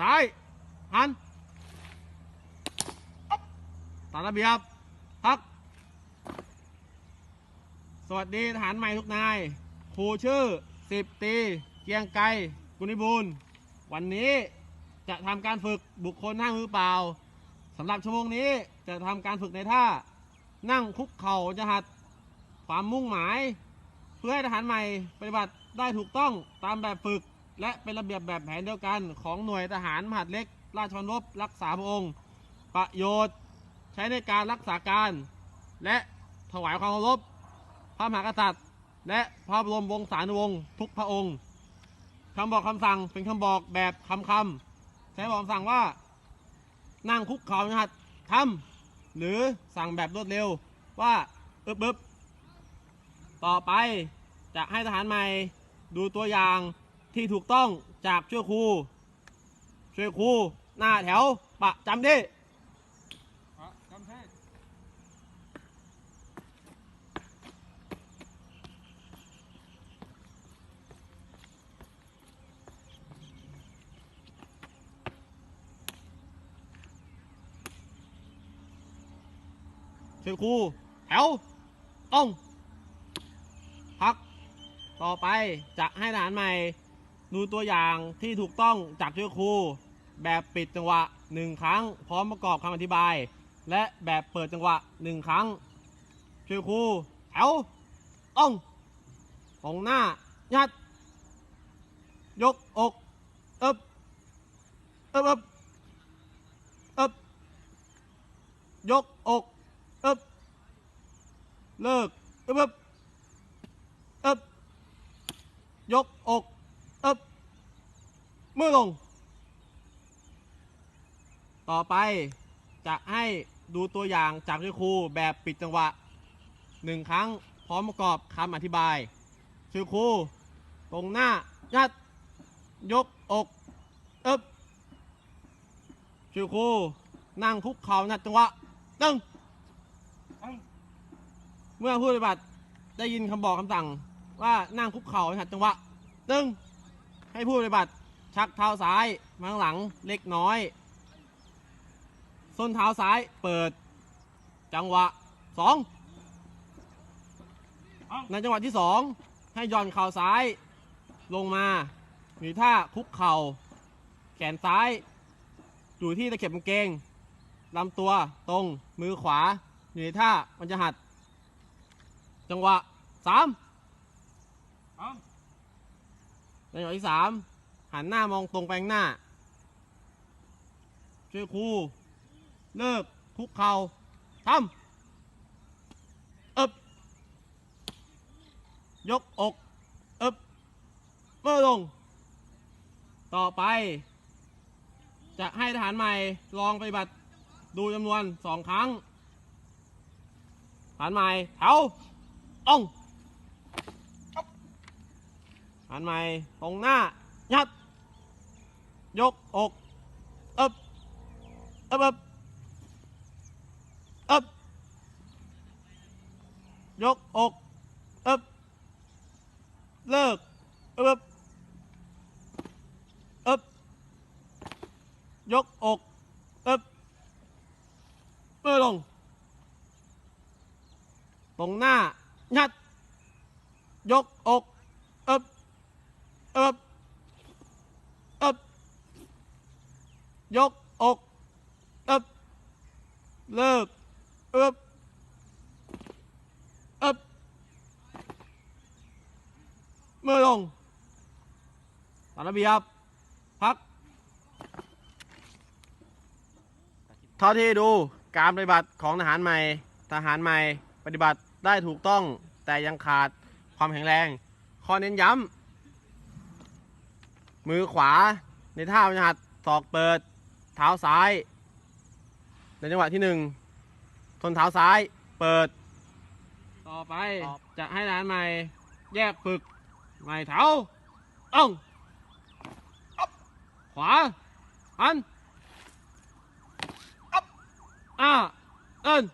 ซ้ายหันตามระเบียบพัก สวัสดีทหารใหม่ทุกนายครูชื่อสิบตี เกียงไกรกุณิบูลวันนี้จะทำการฝึกบุคคลนั่งมือเปล่าสำหรับชั่วโมงนี้จะทำการฝึกในท่า นั่งคุกเข่าจะหัดความมุ่งหมาย เพื่อให้ทหารใหม่ปฏิบัติได้ถูกต้องตามแบบฝึก และเป็นระเบียบแบบแผนเดียวกันของหน่วยทหารมหาดเล็ก ราชวัลรบรักษาพระองค์ ประโยชน์ใช้ในการรักษาการ และถวายความเคารพพระมหากษัตริย์ และพระบรมวงศานุวงศ์ทุกพระองค์คำบอกคำสั่งเป็นคำบอกแบบคำคำใช้บอกคำสั่งว่านั่งคุกเข่านะครับทำหรือสั่งแบบรวดเร็วว่าอึบอึบต่อไปจะให้ทหารใหม่ดูตัวอย่าง ที่ถูกต้องจากช่วยครู ช่วยครู หน้าแถว ประจำที่จำเพศช่วยครู แถวต้องพัก ต่อไปจะให้ทหารใหม่ ดูตัวอย่างที่ถูกต้องจากช่วยครู แบบปิดจังหวะหนึ่งครั้ง พร้อมประกอบคำอธิบาย และแบบเปิดจังหวะหนึ่งครั้งช่วยครูแถวต้องตรงหน้ายัด ยกอกเอบเอบเอบเอบยกอกเอบเลิกเอบเอบเอบยกอก เอบมือลง ต่อไปจะให้ดูตัวอย่างจากที่ครูแบบปิดจังหวะหนึ่งครั้งพร้อมประกอบคำอธิบายชื่อครูตรงหน้ายัดยกอกเอบชื่อครูนั่งคุกเข่านัดจังหวะตึงเมื่อผู้ปฏิบัติได้ยินคำบอกคำสั่งว่านั่งคุกเข่าหัดจังหวะตึง ให้ผู้ปฏิบัติชักเท้าซ้ายมาข้างหลังเล็กน้อย ส้นเท้าซ้ายเปิด จังหวะสองในจังหวะที่สองให้ย่อนเข่าซ้ายลงมามีท่าคุกเข่า แขนซ้าย อยู่ที่ตะเข็บกางเกงลำตัวตรงมือขวาอยู่ในท่ามันจะหัด จังหวะสาม ในจังหวะที่สามหันหน้ามองตรงไปข้างหน้าช่วยครูเลิกคุกเข่าทำเอบยกอกเอบเมื่อลง ต่อไป จะให้ทหารใหม่ลองปฏิบัติดูจำนวนสองครั้งทหารใหม่แถวต้อง ทหารใหม่ ตรงหน้า ยัด ยกอกเอบเอบเอบเอบยกอกเอบเลิกเอบเอบยกอกเอบเมื่อลง ตรงหน้า ยัด ยกอกเอบ อบเอบยกอกเอบเลิกเอบเอบเมื่อลงตามระเบียบพักเท่าที่ดูการปฏิบัติของทหารใหม่ ทหารใหม่ปฏิบัติได้ถูกต้องแต่ยังขาดความแข็งแรง ข้อเน้นย้ำ มือขวาในท่าพหัดศอกเปิด เท้าซ้าย ในจังหวะที่หนึ่งทนเท้าซ้าย เปิด ต่อไปจะให้ทหารใหม่ แยกฝึก ใหม่เท้าต้องขวาหันอ่าเอิน